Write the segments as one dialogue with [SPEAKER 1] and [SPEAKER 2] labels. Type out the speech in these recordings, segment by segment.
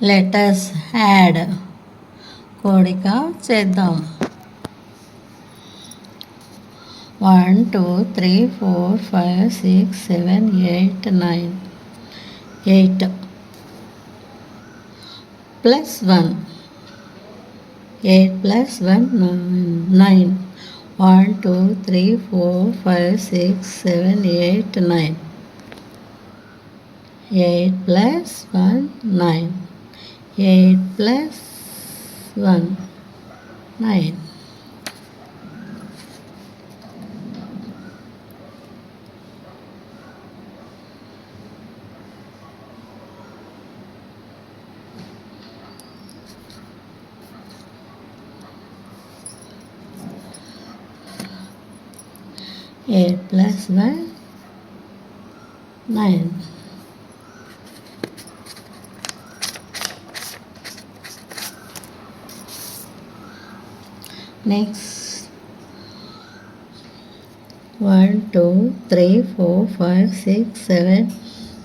[SPEAKER 1] Let's add కోడిక చేద్దాం one two three four five six seven eight nine eight plus one eight plus one nine one two three four five six seven eight nine eight plus one nine 8 plus 1, 9. Eight plus one, nine. Next 1, 2, 3, 4, 5, 6, 7,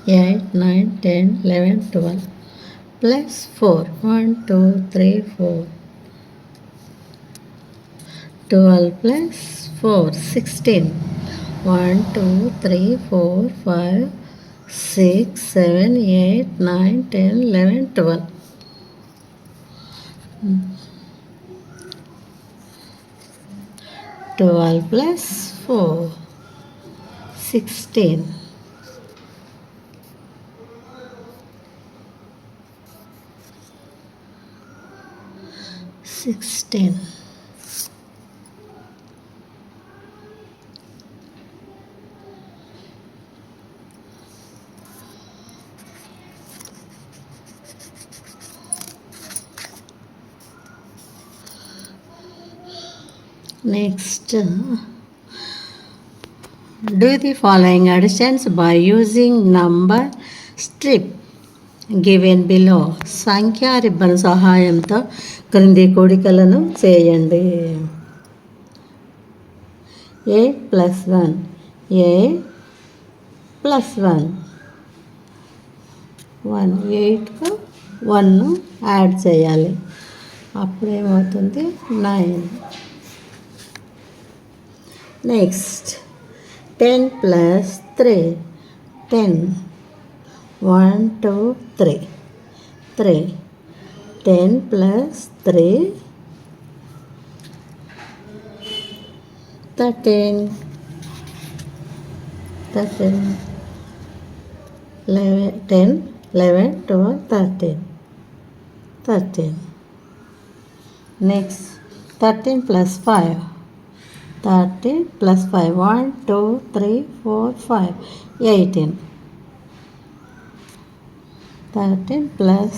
[SPEAKER 1] 8, 9, 10, 11, 12. Plus 4. 1, 2, 3, 4. 12 plus 4. 16. 1, 2, 3, 4, 5, 6, 7, 8, 9, 10, 11, 12. Mm. 12 plus 4 16 16 next do the following additions by using number strip given below సంఖ్యా ribbon సహాయంతో క్రింది కూడికలను చేయండి. A plus one a plus one one ఎయిట్కు వన్ను add చేయాలి. అప్పుడేమవుతుంది? Nine Next, 10 plus 3. 10. 1, 2, 3. 3. 10 plus 3. 13. 13. 11, 10, 11, 12, 13. 13. Next, 13 plus 5. 30 plus 5 1 2 3 4 5 18 13 plus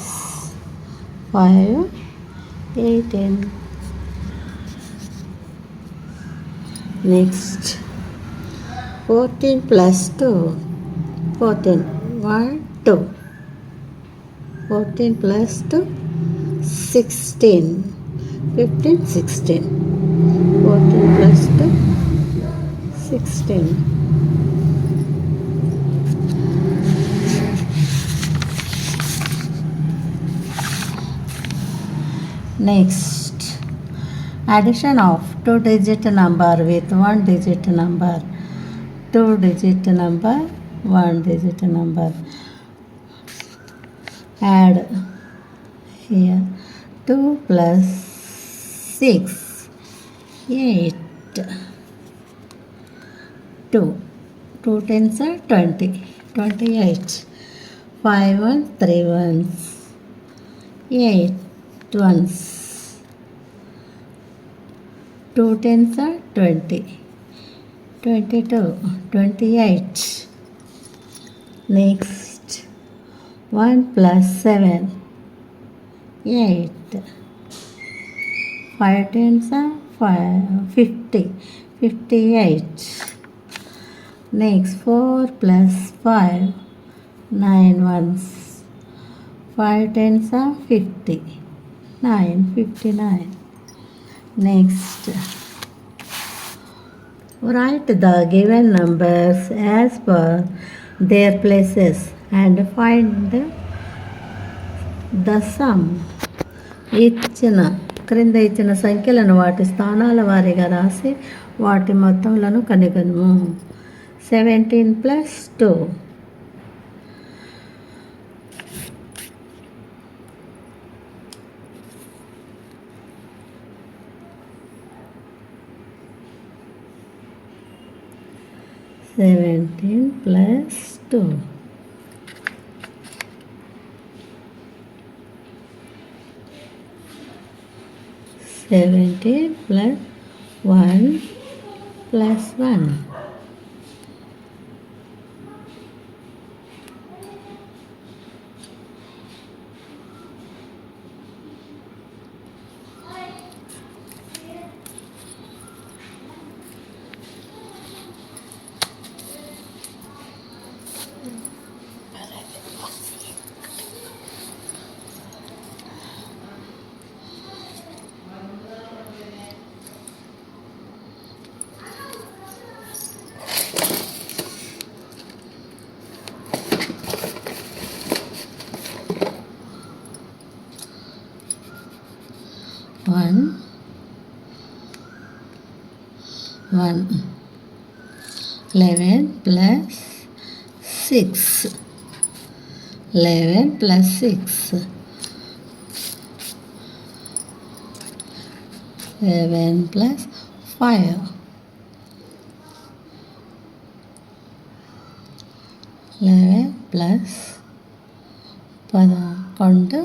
[SPEAKER 1] 5 18 next. 14 plus 2 14 1 2 14 plus 2 16 15 16 14 plus 16. Next, addition of two digit number with one digit number, two digit number, one digit number. Add here 2 plus 6, 8. 2. 2 tens are 20, 28. 5 ones, 3 ones, 8 ones. 2 tens are 20, 22, 28. Next, 1 plus 7, 8. 5 tens are 50, 58. Next, 4 plus 5, 9 ones. 5 tens are 50. 9, 59. Next, write the given numbers as per their places and find the sum. Each number. క్రింద ఇచ్చిన సంఖ్యలను వాటి స్థానాల వారీగా రాసి వాటి మొత్తములను కనుగొనుము. Seventeen plus two seventeen plus two 70 plus 1 plus 1. One eleven plus six eleven plus six eleven plus five eleven plus పదకొండు.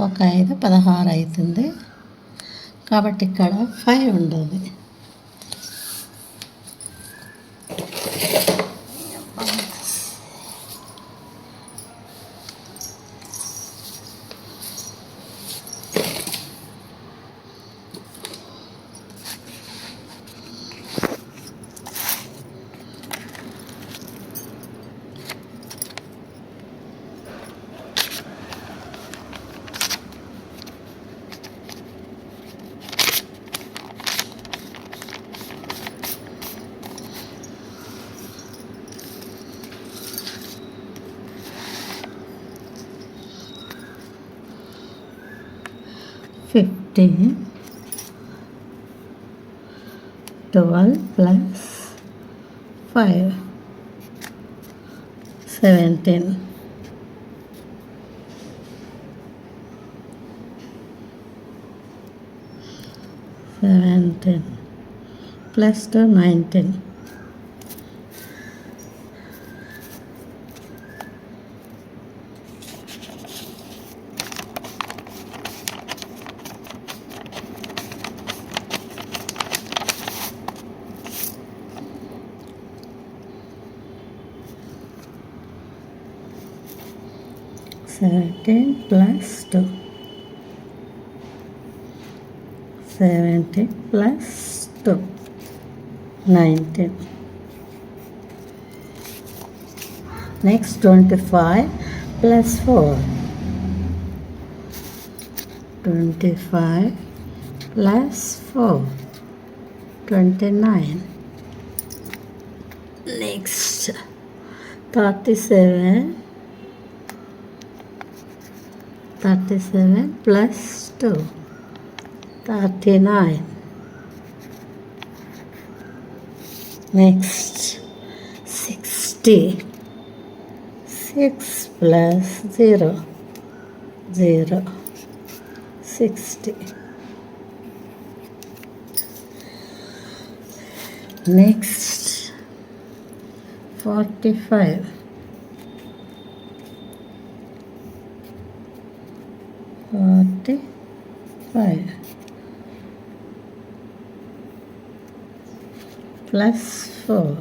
[SPEAKER 1] ఒక ఐదు పదహారు అవుతుంది కాబట్టి ఇక్కడ ఫైవ్ ఉండాలి. Fifteen twelve plus five seventeen seventeen plus two nineteen seventeen plus two. Seventeen plus two. Nineteen. Next twenty-five plus four. Twenty-five plus four. Twenty-nine. Next thirty-seven 37 plus 2 39 next 60 6 plus 0 0 60 next 45 forty five plus four.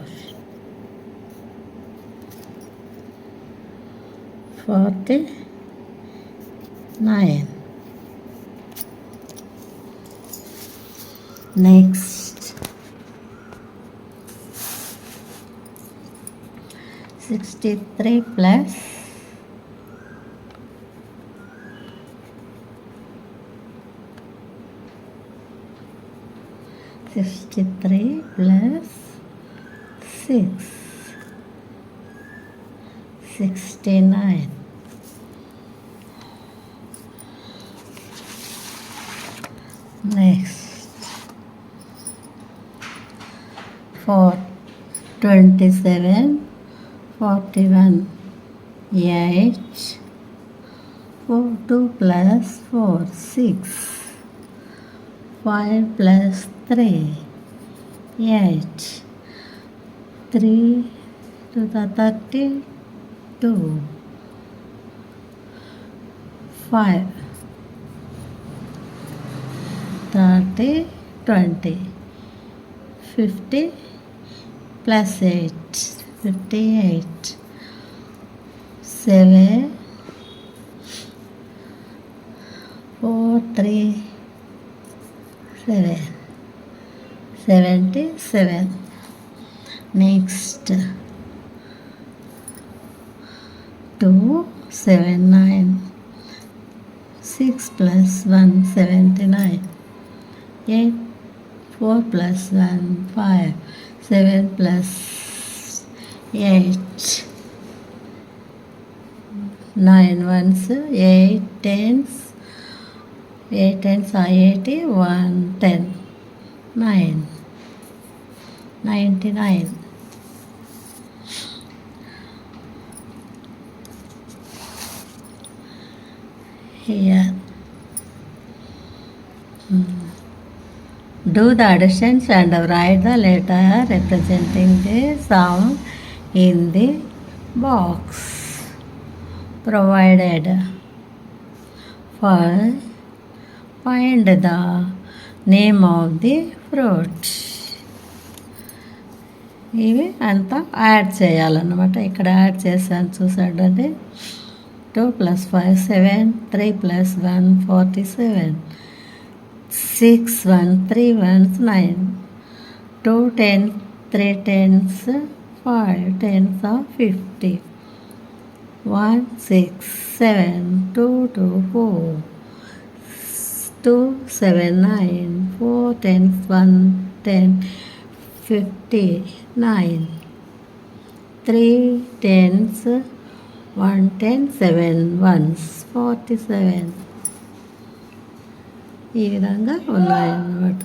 [SPEAKER 1] Forty nine next. Sixty three plus 63 plus 6 69 next. 4 27 41 8 4 2 plus 4 6 5 plus 3, 8. 3 to the 32. 5. 30, 20. 50 plus 8. 58. 7. 4, 3 seven. Seventy-seven. Next. two seven nine six plus one seventy nine eight four plus one five seven plus eight nine ones eight tens eight tens are eighty one ten nine ninety nine here. Hmm. Do the additions and write the letter representing the sound in the box provided. First, find the name of the fruit. ఇవి అంతా add చేయాలన్నమాట ఇక్కడ add చేశాను చూసాడండి two plus five seven three plus one forty seven six one three ones nine two ten three tens five tens of fifty one six seven two two four two seven nine four tense one ten fifty nine three tense one ten seven ones forty seven ఈ విధంగా ఉన్నాయన్నమాట